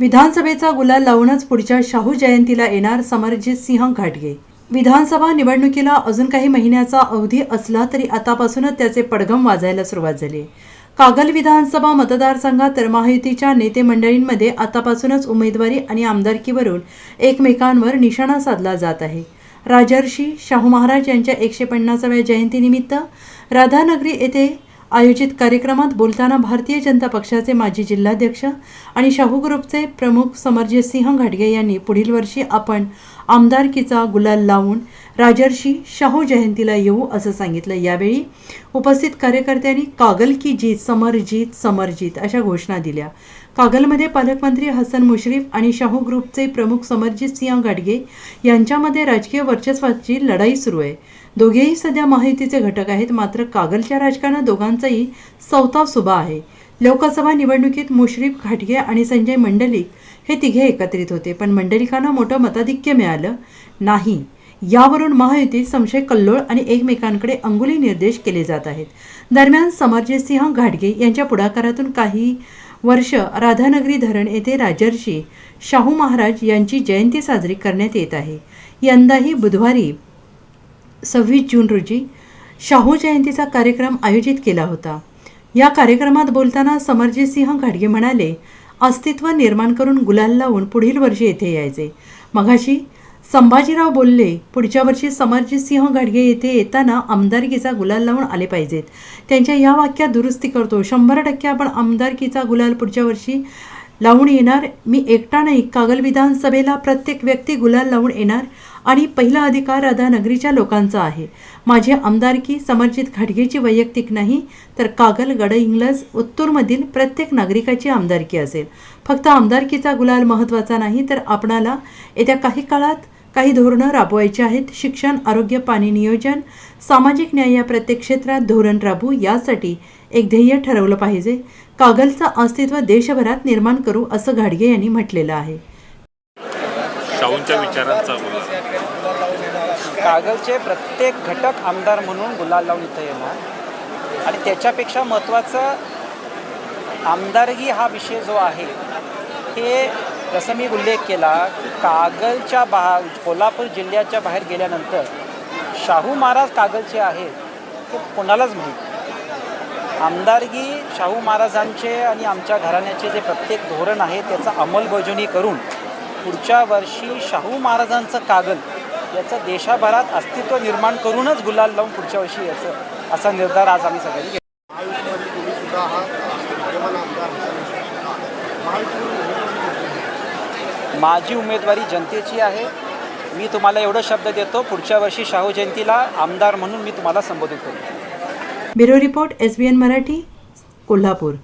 विधानसभेचा गुलाल लावूनच पुढच्या शाहू जयंतीला येणार समरजित सिंह घाटगे. विधानसभा निवडणुकीला अजून काही महिन्याचा अवधी असला तरी आतापासूनच त्याचे पडघम वाजायला सुरुवात झाली. कागल विधानसभा मतदारसंघात तर महायुतीच्या नेते मंडळींमध्ये आतापासूनच उमेदवारी आणि आमदारकीवरून एकमेकांवर निशाणा साधला जात आहे. राजर्षी शाहू महाराज यांच्या एकशे पन्नासाव्या जयंतीनिमित्त राधानगरी येथे आयोजित कार्यक्रमात बोलताना भारतीय जनता पक्षाचे माजी जिल्हाध्यक्ष आणि शाहू ग्रुपचे प्रमुख समरजित सिंह घाटगे यांनी पुढील वर्षी आपण आमदारकीचा गुलाल लावून राजर्षी शाहू जयंतीला येऊ असं सांगितलं. यावेळी उपस्थित कार्यकर्त्यांनी कागल की जीत समरजीत समरजीत अशा घोषणा दिल्या. कागलमध्ये पालकमंत्री हसन मुश्रीफ आणि शाहू ग्रुपचे प्रमुख समरजित सिंह घाटगे यांच्यामध्ये राजकीय वर्चस्वाची लढाई सुरू आहे. दोघेही सध्या महायुतीचे घटक आहेत मात्र कागलच्या राजकारणात दोघांचाही सौता सुभा आहे. लोकसभा निवडणुकीत मुश्रीफ घाटगे आणि संजय मंडलिक हे तिघे एकत्रित होते पण मंडलिकांना मोठं मताधिक्य मिळालं नाही. यावरून महायुतीत संशय कल्लोळ आणि एकमेकांकडे अंगुली निर्देश केले जात आहेत. दरम्यान समरजितसिंह घाटगे यांच्या पुढाकारातून काही वर्ष राधानगरी धरण येथे राजर्षी शाहू महाराज यांची जयंती साजरी करण्यात येत आहे. यंदाही बुधवारी सव्वीस जून रोजी शाहू जयंतीचा कार्यक्रम आयोजित केला होता. या कार्यक्रमात बोलताना समरजित सिंह घाडगे म्हणाले अस्तित्व निर्माण करून गुलाल लावून पुढील वर्षी येथे यायचे. मघाशी संभाजीराव बोलले पुढच्या वर्षी समरजितसिंह घाडगे येथे येताना आमदारकीचा गुलाल लावून आले पाहिजेत. त्यांच्या या वाक्यात दुरुस्ती करतो. शंभर टक्के आपण आमदारकीचा गुलाल पुढच्या वर्षी लावून येणार. मी एकटा नाही. कागल विधानसभेला प्रत्येक व्यक्ती गुलाल लावून येणार आणि पहिला अधिकार राधानगरीच्या लोकांचा आहे. माझी आमदारकी समर्जित घाटगेची वैयक्तिक नाही तर कागल गडहिंग्लज उत्तूरमधील प्रत्येक नागरिकाची आमदारकी असेल. फक्त आमदारकीचा गुलाल महत्त्वाचा नाही तर आपणाला येत्या काही काळात काही धोरणं राबवायची आहेत. शिक्षण आरोग्य पाणी नियोजन सामाजिक न्याय या प्रत्येक क्षेत्रात धोरण राबवू यासाठी एक ध्येय ठरवलं पाहिजे. कागलचं अस्तित्व देशभरात निर्माण करू असं घाडगे यांनी म्हटलेलं आहे. शाहूंच्या विचारांचा बोला. कागलचे प्रत्येक घटक आमदार म्हणून गुलाल लावून इथं येणार. आणि त्याच्यापेक्षा महत्त्वाचं आमदारगी हा विषय जो आहे हे जसं मी उल्लेख केला की कागलच्या बा कोल्हापूर जिल्ह्याच्या बाहेर गेल्यानंतर शाहू महाराज कागलचे आहेत ते कोणालाच माहीत आमदारगी शाहू महाराजांचे आणि आमच्या घराण्याचे जे प्रत्येक धोरण आहे त्याचं अंमलबजावणी करून पुढच्या वर्षी शाहू महाराजांचं कागल याचं देशाभरात अस्तित्व निर्माण करूनच गुलाल लावून पुढच्या वर्षी याचं असा निर्धार आज आम्ही सगळ्यांनी घेतला महायुतीमध्ये तुम्ही सुद्धा आहात विद्यमान आमदार हसन मुश्रीफ सुद्धा आहात. महायुतीमध्ये उमेदवारी कोणती? माझी उमेदवारी जनतेची आहे. मी तुम्हाला एवढं शब्द देतो पुढच्या वर्षी शाहू जयंतीला आमदार म्हणून मी तुम्हाला संबोधित करू bureau report S B N Marathi Kolhapur.